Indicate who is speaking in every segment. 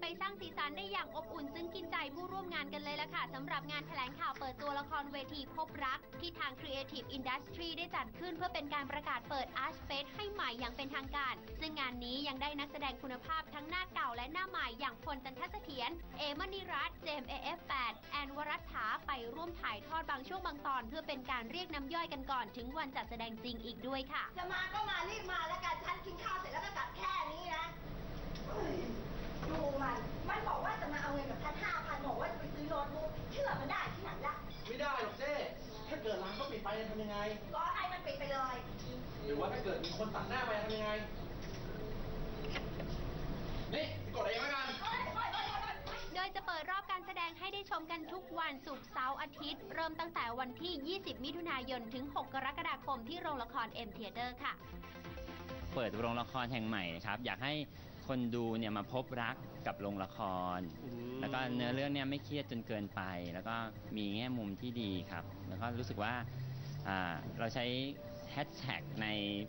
Speaker 1: ไปสร้างสีสันได้อย่างอบอุ่น ซึ่งกินใจผู้ร่วมงานกันเลยละค่ะสำหรับงานแถลงข่าวเปิดตัวละครเวทีพบรัก ที่ทาง Creative Industry ได้จัดขึ้นเพื่อเป็นการประกาศเปิด Art Space ให้ใหม่อย่างเป็นทางการ ซึ่งงานนี้ยังได้นักแสดงคุณภาพทั้งหน้าเก่าและหน้าใหม่อย่างพลจันทเสถียรเอมณีรัตน์เจมส์ AF8 แอนวรัฐาไปร่วมถ่ายทอดบางช่วงบางตอน เพื่อเป็นการเรียกน้ำย่อยกันก่อน ถึงวันจัดแสดงจริงอีกด้วยค่ะ
Speaker 2: จะมาก็มารีบมาแล้วกันฉันกินข้าวเสร็จแล้วก็กลับแค่นี้นะ
Speaker 3: ไปจะทำยังไง
Speaker 2: ก็ให้มันปิดไปเลย
Speaker 3: หรือว่าถ้าเกิดมีคนตัดหน้าไปจะทำยังไง นี่กดเองแล้วกัน
Speaker 2: เฮ้ยเฮ้ยเฮ้ยเฮ้ยเฮ้ย
Speaker 1: โดยจะเปิดรอบการแสดงให้ได้ชมกันทุกวันศุกร์เสาร์อาทิตย์ เริ่มตั้งแต่วันที่ 20 มิถุนายน ถึง 6 กรกฎาคมที่โรงละคร M Theater ค่ะ
Speaker 4: เปิดโรงละครแห่งใหม่นะครับ อยากให้คนดูเนี่ยมาพบรักกับโรงละคร แล้วก็เนื้อเรื่องเนี่ยไม่เครียดจนเกินไป แล้วก็มีแง่มุมที่ดีครับ แล้วก็รู้สึกว่าอ่า เราใช้แฮชแท็กใน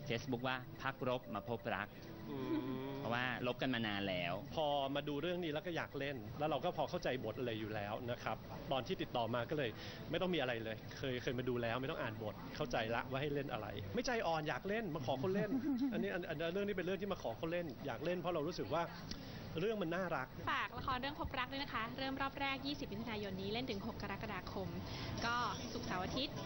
Speaker 4: Facebook ว่าพักรบมาพบรัก
Speaker 5: อืม
Speaker 4: เพราะว่าลบกันมานานแล้ว
Speaker 5: พอมาดูเรื่องนี้แล้วก็อยากเล่น แล้วเราก็พอเข้าใจบทอะไรอยู่แล้วนะครับ ตอนที่ติดต่อมาก็เลยไม่ต้องมีอะไรเลย เคยเคยมาดูแล้วไม่ต้องอ่านบทเข้าใจละว่าให้เล่นอะไร ไม่ใจอ่อนอยากเล่นมาขอคนเล่น อันนี้อันอันเรื่องนี้เป็นเรื่องที่มาขอคนเล่น อยากเล่นเพราะเรารู้สึกว่าเรื่องมันน่ารัก
Speaker 6: ฝากละครเรื่องพบรักด้วยนะคะ เริ่มรอบแรก 20มิถุนายนนี้เล่นถึง 6 กรกฎาคม ก็สุกร์เสาร์อาทิตย์